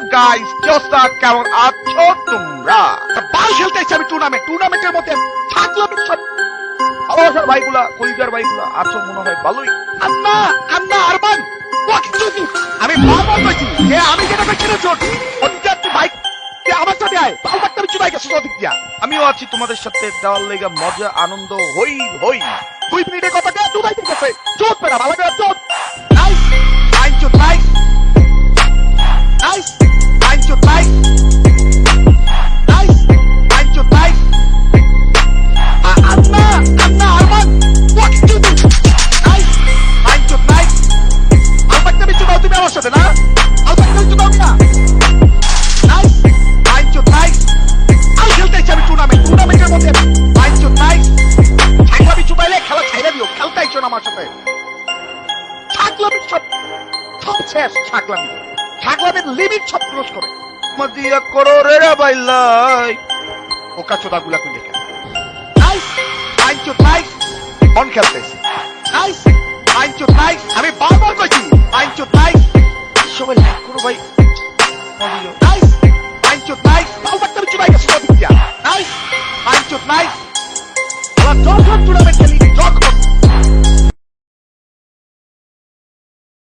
WhatsApp guys অবস্থা কেমন আছো তোমরা বাল খেলতে এসেছি আমি টুর্নামেন্ট টুর্নামেন্টের মধ্যে থাকল সব ভালোবাসার ভাইগুলা কলিজার ভাইগুলা আছো মনে হয় ভালোই। আন্না আন্না, আরমান? আমি বারবার বলছি যে আমি যেটা দেখছি চোট অধিকার তুই বাইক আমার সাথে আয়। বাক্তা আমি চুদাই গেছে অধিক দিয়া। আমিও আছি তোমাদের সাথে। দেওয়ার লেগে মজা, আনন্দ, হই হই। দুই মিনিটের কথা কে চুদাই দিতেছে চোট পেরা ভালো সাথে ছাগলামি সব সব শেষ ছাগলামি। ছাগলামির লিমিট সব ক্লোজ করে। মদিয়া করো রে রে বাইলাই। ওকা চোদা গুলা কইলে কেন nice nice shot nice one খেলতেছি নাইস চোট নাইস আমি বারবার কইছি নাইস চোট নাইস সবাই লাইক করো ভাই। নাইস নাইস চোট নাইস বাল বাক্তা আমি চুবাই গেছি সব দিয়া নাইস যখন টুর্নামেন্ট খেলি যখন